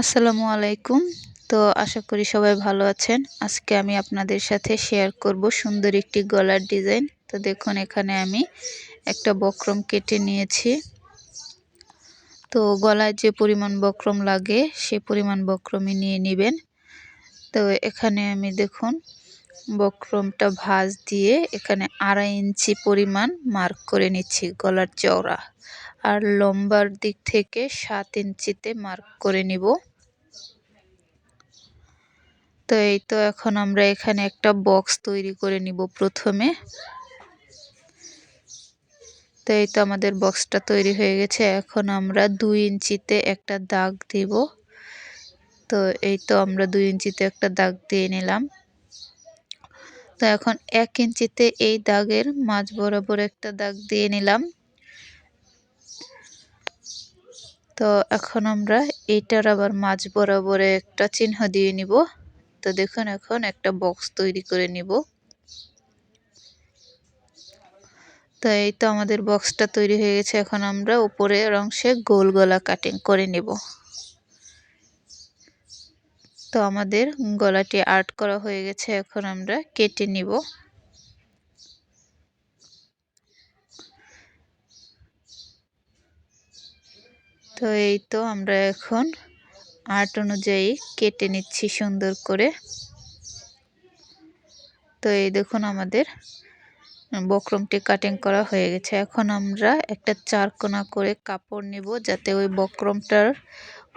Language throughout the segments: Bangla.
আসসালামু আলাইকুম। তো আশা করি সবাই ভালো আছেন। আজকে আমি আপনাদের সাথে শেয়ার করব সুন্দর একটি গলার ডিজাইন তো দেখুন, এখানে আমি একটা বক্রম কেটে নিয়েছি। তো গলায় যে পরিমাণ বক্রম লাগে, সে পরিমাণ বক্রমই নিয়ে নেবেন। তো এখানে আমি দেখুন, বক্রমটা ভাঁজ দিয়ে এখানে আড়াই ইঞ্চি পরিমাণ মার্ক করে নিচ্ছি গলার চওড়া। আর লম্বার দিক থেকে সাত ইঞ্চিতে মার্ক করে নিব। তো এই তো এখন আমরা এখানে একটা বক্স তৈরি করে নিব প্রথমে। তো এই তো আমাদের বক্সটা তৈরি হয়ে গেছে। এখন আমরা দুই ইঞ্চিতে একটা দাগ দিব। তো এই তো আমরা দুই ইঞ্চিতে একটা দাগ দিয়ে নিলাম। তো এখন এক ইঞ্চিতে এই দাগের মাঝ বরাবর একটা দাগ দিয়ে নিলাম। তো এখন আমরা এইটার আবার মাঝ বরাবরে একটা চিহ্ন দিয়ে নিব। তো দেখুন এখন একটা বক্স তৈরি করে নিব। তো এই তো আমাদের বক্সটা তৈরি হয়ে গেছে। এখন আমরা উপরের অংশে গোল গলা কাটিং করে নিব। তো আমাদের গলাটি আর্ট করা হয়ে গেছে। এখন আমরা কেটে নিব। তো এই তো আমরা এখন আর্ট অনুযায়ী কেটে নিচ্ছি সুন্দর করে। তো এই দেখুন আমাদের বক্রমটি কাটিং করা হয়ে গেছে। এখন আমরা একটা চার কোনা করে কাপড় নিব যাতে ওই বক্রমটার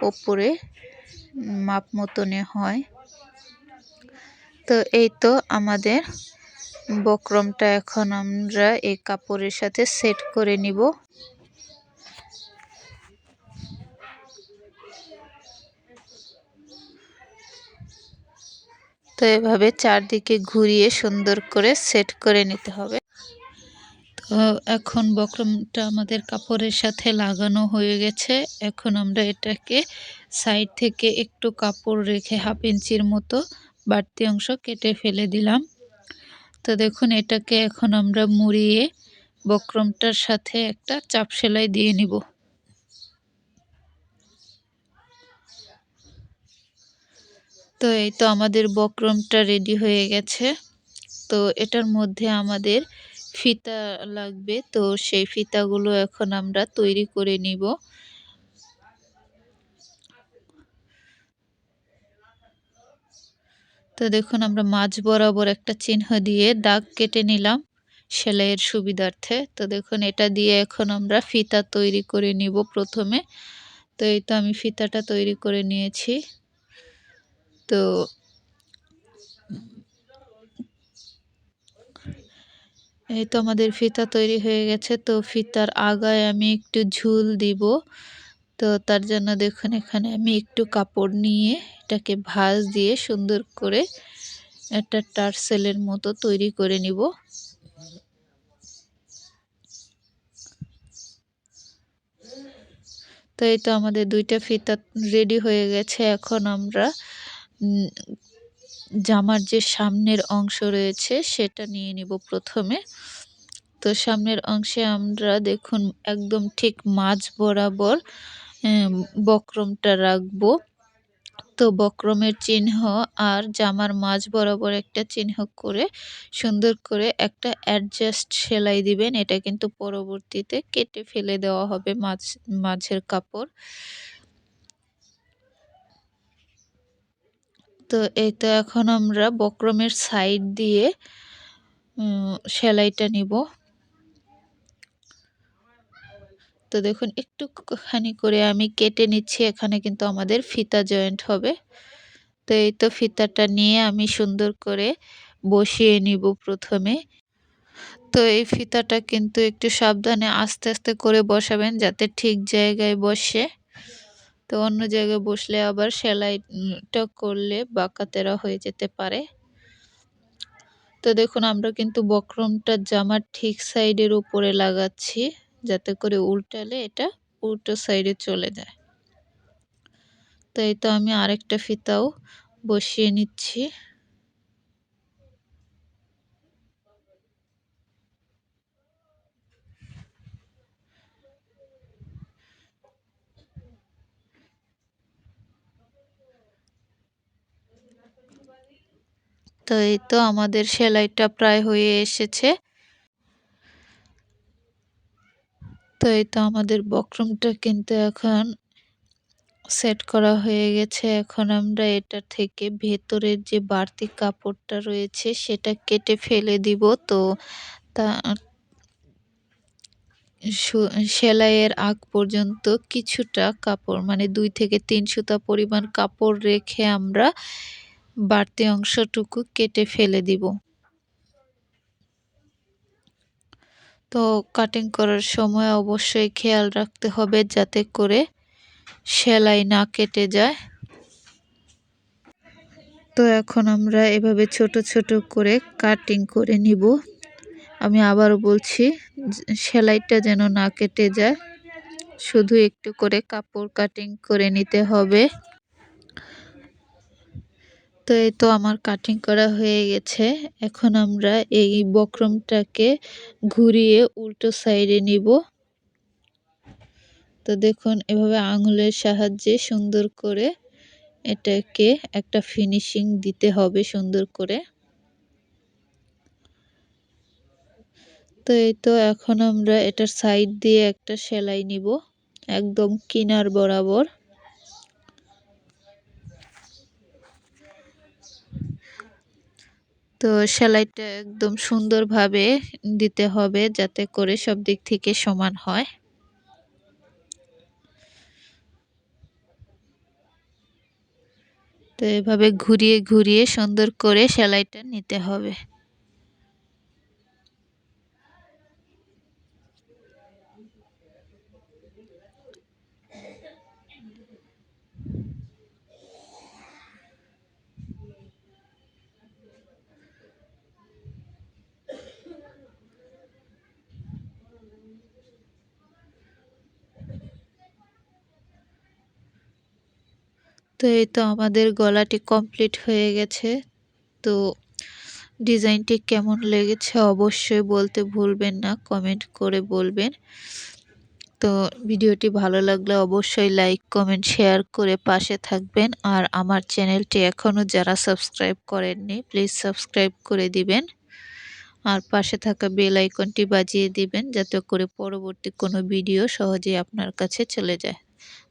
ওপরে মাপ মতনে হয়। তো এই তো আমাদের বক্রমটা এখন আমরা এই কাপড়ের সাথে সেট করে নিব। তো এভাবে চারদিকে ঘুরিয়ে সুন্দর করে সেট করে নিতে হবে। তো এখন বক্রমটা আমাদের কাপড়ের সাথে লাগানো হয়ে গেছে। এখন আমরা এটাকে সাইড থেকে একটু কাপড় রেখে হাফ ইঞ্চির মতো বাড়তি অংশ কেটে ফেলে দিলাম। তো দেখুন, এটাকে এখন আমরা মুড়িয়ে বক্রমটার সাথে একটা চাপ সেলাই দিয়ে নিব। তো এই তো আমাদের বক্রমটা রেডি হয়ে গেছে। তো এটার মধ্যে আমাদের ফিতা লাগবে। তো সেই ফিতাগুলো এখন আমরা তৈরি করে নিব। তো দেখুন, আমরা মাঝ বরাবর একটা চিহ্ন দিয়ে দাগ কেটে নিলাম সেলাইয়ের সুবিধার্থে। তো দেখুন, এটা দিয়ে এখন আমরা ফিতা তৈরি করে নিব প্রথমে। তো এই তো আমি ফিতাটা তৈরি করে নিয়েছি। তো এই তো আমাদের ফিতা তৈরি হয়ে গেছে, তো ফিতার আগায় আমি একটু ঝুল দিব। তো তার জন্য দেখুন, এখানে আমি একটু কাপড় নিয়ে এটাকে ভাঁজ দিয়ে সুন্দর করে একটা টার্সেলের মতো তৈরি করে নিব। তো এই তো আমাদের দুইটা ফিতা রেডি হয়ে গেছে, এখন আমরা জামার যে সামনের অংশ রয়েছে সেটা নিয়ে নিব প্রথমে। তো সামনের অংশে আমরা দেখুন একদম ঠিক মাঝ বরাবর বক্রমটা রাখব। তো বক্রমের চিহ্ন আর জামার মাঝ বরাবর একটা চিহ্ন করে সুন্দর করে একটা অ্যাডজাস্ট সেলাই দিবেন। এটা কিন্তু পরবর্তীতে কেটে ফেলে দেওয়া হবে মাঝ, মাঝের কাপড়। তো এই তো এখন আমরা বক্রমের সাইড দিয়ে সেলাইটা নিব। তো দেখুন একটুখানি করে আমি কেটে নিচ্ছি, এখানে কিন্তু আমাদের ফিতা জয়েন্ট হবে। তো এই তো ফিতাটা নিয়ে আমি সুন্দর করে বসিয়ে নিব প্রথমে। তো এই ফিতাটা কিন্তু একটু সাবধানে আস্তে আস্তে করে বসাবেন, যাতে ঠিক জায়গায় বসে। তো অন্য জায়গায় বসলে আবার সেলাইটা করলে বাঁকাতেরা হয়ে যেতে পারে। তো দেখুন, আমরা কিন্তু বক্রমটা জামার ঠিক সাইডের উপরে লাগাচ্ছি যাতে করে উল্টালে এটা উল্টো সাইডে চলে যায়। তো এই তো আমি আরেকটা ফিতাও বসিয়ে নিচ্ছি। তো এই তো আমাদের সেলাইটা প্রায় হয়ে এসেছে। তো এই তো আমাদের বক্রমটা কিন্তু এখন সেট করা হয়ে গেছে। এখন আমরা এটা থেকে ভেতরের যে বাড়তি কাপড়টা রয়েছে সেটা কেটে ফেলে দিব। তো তা সেলাইয়ের আগ পর্যন্ত কিছুটা কাপড় মানে দুই থেকে তিন সুতা পরিমাণ কাপড় রেখে আমরা বাড়তি অংশটুকু কেটে ফেলে দিব। তো কাটিং করার সময় অবশ্যই খেয়াল রাখতে হবে যাতে করে সেলাই না কেটে যায়। তো এখন আমরা এভাবে ছোট ছোট করে কাটিং করে নিব। আমি আবারও বলছি, সেলাইটা যেন না কেটে যায়, শুধু একটু করে কাপড় কাটিং করে নিতে হবে। তো এই তো আমার কাটিং করা হয়ে গেছে। এখন আমরা এই বক্রমটাকে ঘুরিয়ে উল্টো সাইডে নিব। তো দেখুন, এভাবে আঙুলের সাহায্যে সুন্দর করে এটাকে একটা ফিনিশিং দিতে হবে সুন্দর করে। তো এই তো এখন আমরা এটার সাইড দিয়ে একটা সেলাই নিব, একদম কিনার বরাবর। তো সেলাইটা একদম সুন্দরভাবে দিতে হবে যাতে করে সব দিক থেকে সমান হয়। তো এভাবে ঘুরিয়ে ঘুরিয়ে সুন্দর করে সেলাইটা নিতে হবে। তো এই তো আমাদের গলাটি কমপ্লিট হয়ে গেছে। তো ডিজাইনটি কেমন লেগেছে অবশ্যই বলতে ভুলবেন না কমেন্ট করে বলবেন। তো ভিডিওটি ভালো লাগলে অবশ্যই লাইক কমেন্ট শেয়ার করে পাশে থাকবেন। আর আমার চ্যানেলটি এখনও যারা সাবস্ক্রাইব করেননি প্লিজ সাবস্ক্রাইব করে দিবেন। আর পাশে থাকা বেল আইকনটি বাজিয়ে দিবেন, যাতে করে পরবর্তী কোনো ভিডিও সহজেই আপনার কাছে চলে যায়।